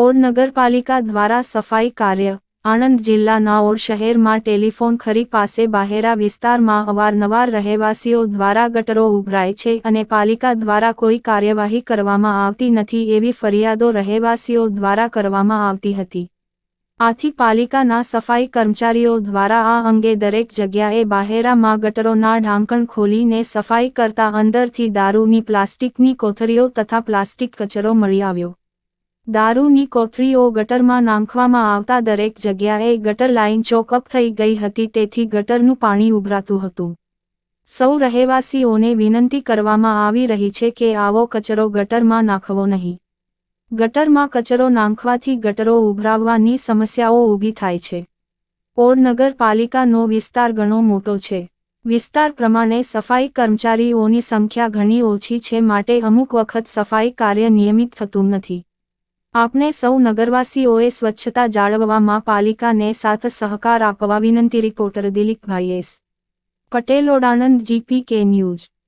Odd નગરપાલિકા દ્વારા સફાઈ કાર્ય, આણંદ જિલ્લાના ઓડ શહેરમાં ટેલિફોન ખરી પાસે બાહેરા વિસ્તારમાં અવારનવાર રહેવાસીઓ દ્વારા ગટરો ઉભરાય છે અને પાલિકા દ્વારા કોઈ કાર્યવાહી કરવામાં આવતી નથી એવી ફરિયાદો રહેવાસીઓ દ્વારા કરવામાં આવતી હતી. આથી પાલિકાના સફાઈ કર્મચારીઓ દ્વારા આ અંગે દરેક જગ્યાએ બાહેરામાં ગટરોના ઢાંકણ ખોલીને સફાઈ કરતા અંદરથી દારૂની, પ્લાસ્ટિકની કોથરીઓ તથા પ્લાસ્ટિક કચરો મળી આવ્યો. દારૂની કોથળીઓ ગટરમાં નાંખવામાં આવતા દરેક જગ્યાએ ગટર લાઇન ચોકઅપ થઈ ગઈ હતી, તેથી ગટરનું પાણી ઉભરાતું હતું. સૌ રહેવાસીઓને વિનંતી કરવામાં આવી રહી છે કે આવો કચરો ગટરમાં નાખવો નહીં. ગટરમાં કચરો નાંખવાથી ગટરો ઉભરાવવાની સમસ્યાઓ ઊભી થાય છે. ઓડ વિસ્તાર ઘણો મોટો છે. વિસ્તાર પ્રમાણે સફાઈ કર્મચારીઓની સંખ્યા ઘણી ઓછી છે, માટે અમુક વખત સફાઈ કાર્ય નિયમિત થતું નથી. આપણે સૌ નગરવાસીઓએ સ્વચ્છતા જાળવવામાં પાલિકાને સાથ સહકાર આપવા વિનંતી રિપોર્ટર દિલીપભાઈ એસ. પટેલ, ઓડાનંદ જીપી કે ન્યૂઝ.